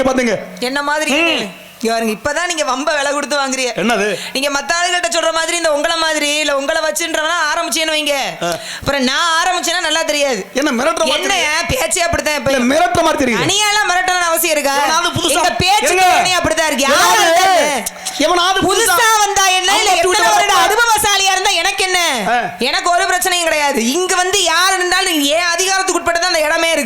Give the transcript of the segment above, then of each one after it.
குட்டியை பாத்துங்க. என்ன மாதிரி? பாருங்க இப்பதான் நீங்க வம்ப விலை கொடுத்து வாங்குறீங்க. என்னது? நீங்க மத்த ஆளுகிட்ட சொல்ற மாதிரி இந்த உங்கள மாதிரி இல்ல உங்களை வச்சுன்றவனா ஆரம்பிச்சேன்னு வைங்க. அப்புறம் நான் ஆரம்பிச்சேன்னா நல்லா தெரியாது. என்ன மிரட்டுற என்ன? பேச்சே அப்படித்தான் இப்ப மிரட்டுற மாதிரி தெரியுது. அணியாலாம் மிரட்டணும் அவசியம் இருக்கா? எங்க பேச்சு அப்படித்தான் இருக்கு. யாரா புதுசா வந்தா என்ன? இல்ல எத்தனை வருட. அனுபவசாலியா இருந்தா எனக்கு என்ன. எனக்கு ஒரு பிரச்சனையும் கிடையாது. இங்க வந்து யார் இருந்தாலும்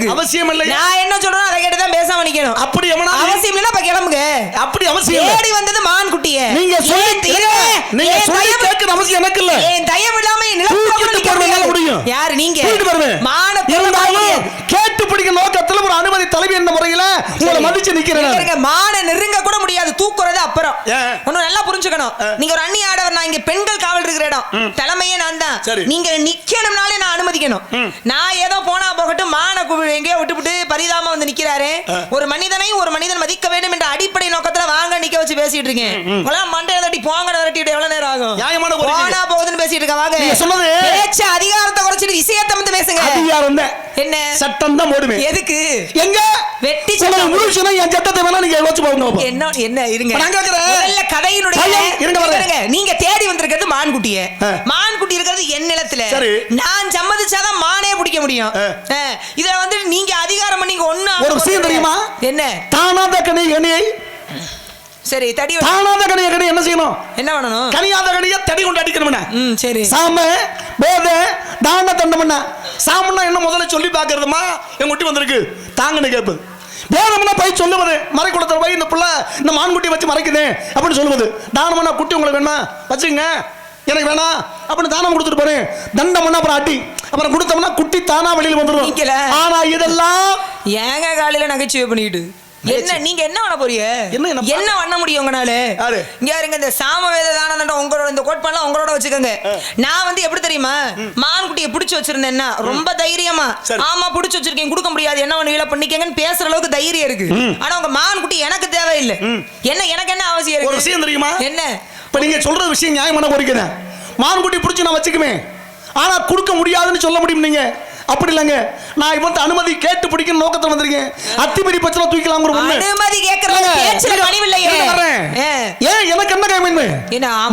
இருக்கு. அவசியம் இல்லை நான் என்ன சொல்றேன் அதை கேட்டு தான் பேசாம நிக்கணும். அப்படி எவனாவது அவசியம் இல்லைன்னா இப்ப கிளம்புங்க. அப்படி அவசியம். தேடி வந்தது மான் குட்டிய நீங்க சொல்லி நீங்க சொல்லி கேட்கிற அவசியம் எனக்கு இல்ல. ஏன் தயவு இல்லாம என். முடியும். யாரு நீங்க? மான இருந்தாலும். கேட்டு பிடிக்க நோக்கத்துல ஒரு அனுமதி தலைவி என்ற முறையில உங்களை. மதிச்சு நிக்கிறேன் மான நெருங்க கூட முடியாது. தூக்குறது அப்புறம்? ஒண்ணு நல்லா புரிஞ்சுக்கணும். நீங்க ஒரு அண்ணி ஆடவர் நான் இங்க பெண்கள் இருக்கிற இடம். தலைமையே நான் தான். நீங்க நிக்கணும்னாலே நான் அனுமதிக்கணும். நான் ஏதோ போனா போகட்டும் மான எங்கேயோ விட்டுவிட்டு பரிதாம வந்து நிக்கிறாரு. ஒரு மனிதனை ஒரு மனிதன் மதிக்க வேண்டும் என்ற அடிப்படை நோக்கத்துல வாங்க நிக்க வச்சு பேசிட்டு இருக்கேன். உங்களாம் மண்டைய தட்டி போங்க விரட்டி எவ்வளவு நேரம் ஆகும்? நியாயமான. போனா போகுதுன்னு பேசிட்டு இருக்கேன் வாங்க. சொன்னது- பேச்சு அதிகாரத்தை குறைச்சிட்டு விஷயத்தை வந்து பேசுங்க. அதிகாரம் என்ன? சட்டம் தான் எதுக்கு? எங்க? வெட்டி சட்டம். முடிச்சுனா என் சட்டத்தை வேணா நீங்க யோசிச்சு பாருங்க. என்ன என்ன இருங்க நான் கேக்குறேன். முதல்ல கதையினுடைய இருங்க. இருங்க. நீங்க தேடி வந்திருக்கிறது மான்குட்டிய ஆ. மான்குட்டி இருக்கிறது என் நிலத்துல சரி. நான் சம்மதிச்சாதான் மானே பிடிக்க முடியும். இதுல வந்து நீங்க அதிகாரம் பண்ணி ஒண்ணு ஒரு விஷயம் தெரியுமா? என்ன தானாத கனி கனியை சரி தடி தானாத கனிய கனி என்ன செய்யணும் என்ன பண்ணணும் கனியாத கனிய தடி கொண்டு அடிக்கணும்னா ம் சரி சாம போத தான தண்டம்னா சாமன்னா என்ன முதல்ல சொல்லி பாக்குறதுமா என் குட்டி வந்திருக்கு. தாங்கன்னு கேட்பது. வேதம்னா போய் சொல்லுவது. மறைக்குளத்தில் போய் இந்த புள்ள இந்த மான்குட்டி வச்சு மறைக்குது அப்படின்னு சொல்லுவது. தானம்னா குட்டி உங்களுக்கு வேணுமா? வச்சுங்க. எனக்கு வேணாம் அப்படின்னு தானம் கொடுத்துட்டு போறேன் தண்டம்னா அப்புறம் அடி. அப்புறம் கொடுத்தோம்னா குட்டி தானா வெளியில் வந்துடும். ஆனா இதெல்லாம் ஏங்க காலையில நகைச்சுவை பண்ணிட்டு என்ன நீங்க என்ன பண்ண போறீங்க? என்ன என்ன பண்ண முடியும் உங்களால? இங்க இருங்க இந்த சாமவேத தானதண்டம் உங்களோட இந்த கோட்பாடுலாம் உங்களோட வச்சுக்கோங்க. நான் வந்து எப்படி தெரியுமா? மான்குட்டியை பிடிச்சு வச்சிருந்தேன்னா ரொம்ப தைரியமா. ஆமா பிடிச்சு வச்சிருக்கேன் கொடுக்க முடியாது. என்ன பண்ணுவீங்களா பண்ணிக்கங்கன்னு பேசுற அளவுக்கு தைரியம் இருக்கு. ஆனா உங்க மான்குட்டி எனக்கு தேவையில்லை. என்ன எனக்கு என்ன அவசியம் ஒரு இருக்கு விஷயம் தெரியுமா? என்ன? இப்ப நீங்க சொல்ற விஷயம் நியாயமான கோரிக்கை தான் மான்குட்டி பிடிச்சி நான் வச்சுக்குவேன். ஆனா கொடுக்க முடியாதுன்னு சொல்ல முடியும் நீங்க. அப்படி இல்லைங்க. நான் இவன் அனுமதி கேட்டு பிடிக்கணும் நோக்கத்துல வந்திருக்கேன். அத்திமீறி பச்சனை தூக்கலாம் ஒரு ஒண்ணு அனுமதி பேச்சுல பணிவில்லையே இருங்க வர்றேன். ஏ. ஏன் எனக்கு என்ன கைமின்மை.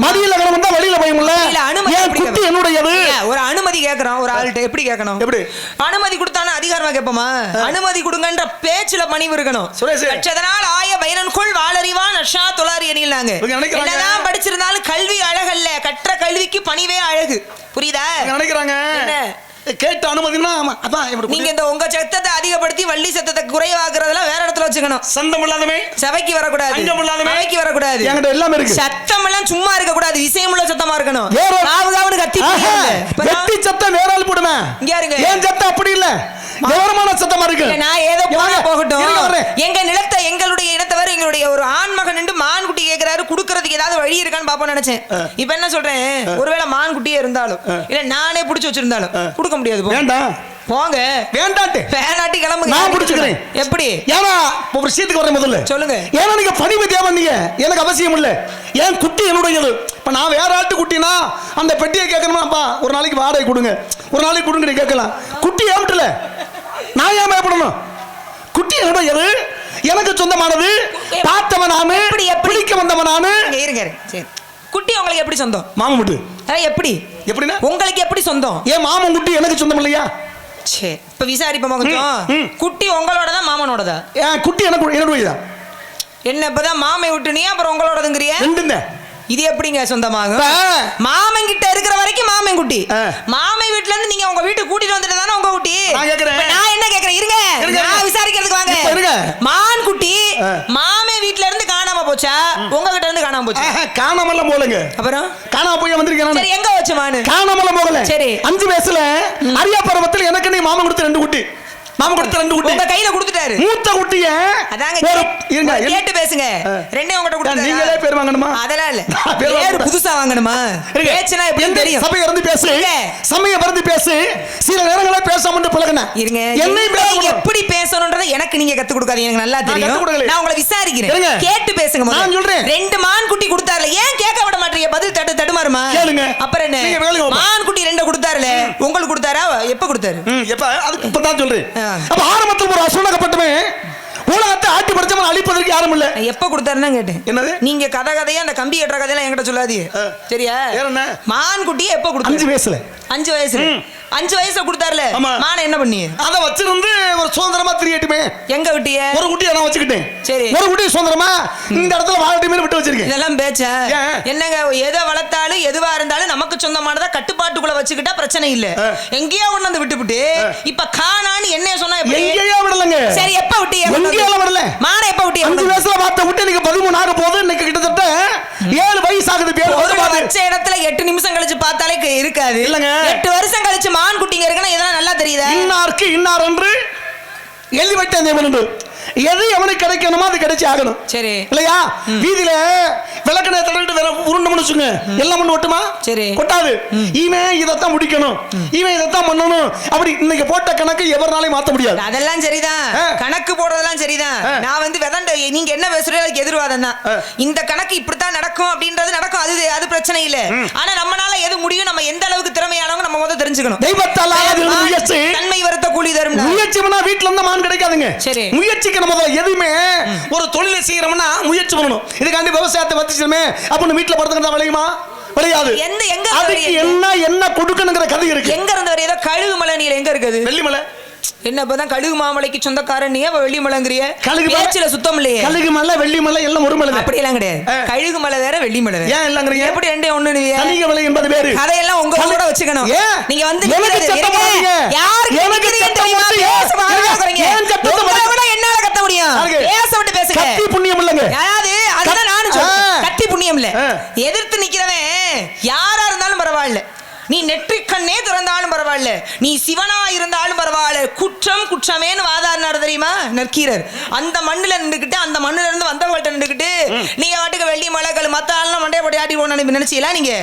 மடியில கிழமை வந்தா வழியில பயமில்ல இல்ல, அனுமதி ஏன்? என்னுடையது? ஏன், ஒரு அனுமதி கேக்குறோம் ஒரு ஆள்கிட்ட எப்படி கேட்கணும்? எப்படி? அனுமதி கொடுத்தானா அதிகாரமா கேட்போமா? அனுமதி கொடுங்கன்ற பேச்சுல பணிவு இருக்கணும். கற்றதனால் ஆய பைரன்குள் வாளறிவான் அஷா இவங்க நினைக்கிறாங்க- என்னதான் படிச்சிருந்தாலும் கல்வி அழகல்ல. கற்ற கல்விக்கு பணிவே அழகு. புரியுதா? நினைக்கிறாங்க. என்ன? கேட்ட அனுமதினா ஆமா அதான் நீங்க இந்த உங்க சத்தத்தை அதிகப்படுத்தி வள்ளி சத்தத்தை குறைவாக்குறதெல்லாம் வேற இடத்துல வச்சுக்கணும். சந்தம் இல்லாதமே சபைக்கு வரக்கூடாது. அங்கம் இல்லாதவன். சபைக்கு வரக்கூடாது. என்கிட்ட எல்லாமே இருக்கு. சத்தம் எல்லாம் சும்மா இருக்க கூடாது விஷயமுள்ள சத்தமா இருக்கணும். காவுன்னு கத்தி வெட்டி சத்தம் வேற ஆள் போடுவேன் இங்க இருங்க. ஏன் சத்தம் அப்படி இல்ல? கௌரவமான சத்தமா இருக்கு. நான் ஏதோ. போகட்டும். எங்க நிலத்தை எங்களுடைய இனத்தவர் எங்களுடைய ஒரு ஆண் ஏதாவது வழி இருக்கான்னு பாப்போம் நினைச்சேன். இப்ப என்ன சொல்றேன்? ஒருவேளை மான் குட்டியே இருந்தாலும் இல்ல நானே புடிச்சு வச்சிருந்தாலும் கொடுக்க முடியாது. வேண்டாம் போங்க. வேண்டான்ட்டு. வேணாட்டி கிளம்புங்க. நான் புடிச்சுக்கிறேன். எப்படி? ஏன்னா ஒரு விஷயத்துக்கு வரேன் முதல்ல. சொல்லுங்க. ஏன்னா நீங்க பணிவு தேவை நீங்க. எனக்கு அவசியம் இல்ல. ஏன் குட்டி என்னுடையது? இப்ப நான் வேற ஆட்டு குட்டினா அந்த பெட்டியை கேட்கணுமாப்பா ஒரு நாளைக்கு வாடகை கொடுங்க. ஒரு நாளைக்கு கொடுங்க கேட்கலாம். குட்டி ஏமிட்டல நான் ஏன் பயப்படணும் குட்டி என்னுடையது? எனக்கு சொந்தமானது. பார்த்தவன் நானு? பிடிக்க வந்தவன் நானு. இருங்க. சரி. குட்டி உங்களுக்கு எப்படி சொந்தம்? மாமன் குட்டி. எப்படி? எப்படின்னா? உங்களுக்கு எப்படி சொந்தம்? ஏன் மாமன் குட்டி எனக்கு சொந்தம் இல்லையா? சரி இப்ப விசாரிப்போம் கொஞ்சம் ம், ம். குட்டி உங்களோடதா மாமனோடதா? ஏன் குட்டி எனக்கு என்னுடையதா என்ன இப்பதான் மாமை விட்டுனியா அப்புறம் உங்களோடதுங்கிறிய? ரெண்டுங்க இது எப்படிங்க சொந்தமாகும்? மாமன் கிட்ட இருக்கிற வரைக்கும் மாமன் குட்டி. ஆ. மாமை வீட்ல இருந்து நீங்க உங்க வீட்டுக்கு கூட்டிட்டு வந்துட்டு தானே உங்க குட்டி? நான் என்ன கேக்குறேன்? இருங்க. விசாரிக்கிறதுக்கு வாங்க இப்ப இருங்க. மான் குட்டி ஆ. மாமே வீட்ல இருந்து காணாம போச்சா உங்க கிட்ட இருந்து காணாம போச்சா. ஆஹா, காணாமலாம் போலங்க அப்புறம்? காணாம போய் வந்திருக்கேன் சரி எங்க வச்ச மானு? காணாமல போகல. சரி. அஞ்சு வயசுல அரியா பருவத்தில் எனக்கு நீ மாமன் கொடுத்த ரெண்டு குட்டி. மாமன் கொடுத்த ரெண்டு குட்டி உங்க கையில கொடுத்துட்டாரு மூத்த குட்டிய அதாங்க ஒரு கே- இருங்க ஒரு கேட்டு பேசுங்க. ரெண்டே உங்ககிட்ட கொடுத்தாரா? நீங்களே பேர் வாங்கணுமா? அதெல்லாம் இல்ல பேர். புதுசா வாங்கணுமா. பேச்சுனா எப்படி தெரியும் சபையை இருந்து பேசு. சமய பறந்து பேசு சில நேரங்கள பேசாம வந்து பழகுன இருங்க என்னை எப்படி பேசணும்ன்றதை எனக்கு நீங்க கத்து கொடுக்காதீங்க எனக்கு நல்லா தெரியும். நான் உங்களை விசாரிக்கிறேன். கேட்டு பேசுங்க. நான் சொல்றேன். ரெண்டு மான் குட்டி கொடுத்தாருல ஏன் கேட்க விட மாட்டீங்க பதில் தட்டு தடுமாறுமா கேளுங்க. அப்புறம் என்ன. மான் குட்டி ரெண்டு கொடுத்தாருல உங்களுக்கு கொடுத்தாரா எப்ப கொடுத்தாரு? எப்ப? அது இப்பதான் சொல்றேன். ஆ. அப்ப ஆரம்பத்தில் ஒரு அசுணகப்பட்டவன் உலகத்தை ஆட்டி படைச்சவன் அழிப்பதற்கு யாரும் இல்ல. எப்ப கொடுத்தாருன்னு கேட்டேன். என்னது? நீங்க கதை கதையா அந்த கம்பி கட்டுற கதையெல்லாம் என்கிட்ட சொல்லாதீங்க. சரியா? என்ன? மான் குட்டியை எப்ப அஞ்சு கொடுத்தாரு வயசுல. அஞ்சு வயசுல. அஞ்சு வயசுல கொடுத்தாருல. மானை என்ன பண்ணி? அத வச்சிருந்து ஒரு சுதந்திரமா திரியட்டுமே. எங்க விட்டிய? ஒரு குட்டியை நான் வச்சுக்கிட்டேன். சரி. ஒரு குட்டியை சுதந்திரமா இந்த இடத்துல வாழட்டுமே விட்டு வச்சிருக்கேன். இதெல்லாம் பேச்ச? என்னங்க எதை வளர்த்தாலும் எதுவா இருந்தாலும் நமக்கு சொந்தமானதா கட்டுப்பாட்டுக்குள்ள வச்சுக்கிட்டா பிரச்சனை இல்ல. எங்கேயோ ஒண்ணு வந்து விட்டுப்புட்டு இப்ப காணான்னு என்ன சொன்னா? எங்கேயோ விடலங்க. சரி எப்ப விட்டிய? எங்கேயால விடல. மானை எப்ப விட்டிய அஞ்சு வயசுல பார்த்த விட்டு இன்னைக்கு பதிமூணு ஆக போகுது இன்னைக்கு கிட்டத்தட்ட ஏழு வயசு ஆகுது பேர் வந்து இடத்துல எட்டு நிமிஷம் கழிச்சு பார்த்தாலே இருக்காது. இல்லங்க. எட்டு வருஷம் கழிச்சு மான் குட்டிங்க இருக்குன்னா இதெல்லாம் நல்லா தெரியுதா? இன்னாருக்கு இன்னார் என்று? எழுதி வைத்தேன் என்று. எது எவனுக்கு கிடைக்கணுமோ அது கிடைச்சி ஆகணும். சரி. இல்லையா? வீதியில விளக்கணை தடவிட்டு வேற உருண்டோம்னு வச்சுங்க. எல்லாம் பண்ணு ஒட்டுமா? சரி. கொட்டாது இவன் இதைத்தான் முடிக்கணும். இவன் இதைத்தான் பண்ணணும். அப்படி இன்னைக்கு போட்ட கணக்கு எவராலையும் மாத்த முடியாது. அதெல்லாம் சரிதான். கணக்கு போடுறதெல்லாம் சரிதான். நான் வந்து விதண்ட நீங்க என்ன பேசுறீங்க அதுக்கு எதிர்வாதம் தான். இந்த கணக்கு இப்படித்தான் நடக்கும் அப்படின்றது நடக்கும். அது அது பிரச்சனை இல்ல. ஆனா நம்மனால எது முடியும் நம்ம எந்த அளவுக்கு திறமையானவங்க நம்ம முதல்ல தெரிஞ்சுக்கணும். தெய்வத்தால் தன்மை வருத்த கூலி தரும் முயற்சி பண்ணா வீட்டுல இருந்தா மான் கிடைக்காதுங்க. சரி. முயற்சிக்கு நம்ம முதல்ல எதுவுமே. ஒரு தொழிலை செய்யறோம்னா முயற்சி பண்ணணும். இதுக்காண்டி விவசாயத்தை வச்சுச்சுமே அப்படின்னு வீட்டுல படுத்துக்கிறதா விளையுமா? விளையாது. எந்த எங்க அதுக்கு என்ன என்ன கொடுக்கணுங்கிற கதை இருக்கு. எங்க இருந்து வர ஏதோ கழுகு மலை நீல எங்க இருக்குது? வெள்ளிமலை என்ன இப்பதான் கழுகு மாமலைக்கு சொந்தக்காரன் நீ அவ வெள்ளி மலைங்கிறிய. கழுகு மலை- பேச்சுல சுத்தம் இல்லையே. கழுகு மலை வெள்ளிமலை எல்லாம் ஒரு மலை அப்படி எல்லாம் கிடையாது. கழுகு மலை வேற வெள்ளி மலை வேற. ஏன் இல்லங்கிறீங்க எப்படி ரெண்டே ஒண்ணு கலிங்க மலை என்பது வேறு. கதையெல்லாம் உங்க கூட வச்சுக்கணும்? நீங்க வந்து. யாருக்கு எனக்கு நிக்கிறீங்கன்னு சத்தம் தெரியுமா? போடாதீங்க. பேச வாங்க, ஏன் கேக்குறீங்க. ஏன் சத்தத்தை உங்களை போடாதீங்க? விட என்னால கத்த முடியும் யாருக்கு? பேச விட்டு பேசுங்க கத்தி அதாவது அதுதான் நானும் சொல்றேன். கத்தி புண்ணியம் இல்ல. எதிர்த்து நிக்கிறவன் யாரா இருந்தாலும் பரவாயில்ல. நீ நெற்றிக்கண்ணே திறந்தாலும் பரவாயில்ல. நீ சிவனா இருந்தாலும் பரவாயில்ல. குற்றம் குற்றமேன்னு வாதாடினார் தெரியுமா? நற்கீரர். அந்த மண்ணுல நின்றுக்கிட்டு அந்த மண்ணுல இருந்து வந்தவங்கள்ட்ட நின்றுக்கிட்டு நீங்க வாட்டுக்கு வெள்ளி மலைகள் மத்த ஆள்லாம் மண்டைய போட்டு ஆட்டி போன நினைச்சீங்களா நீங்க?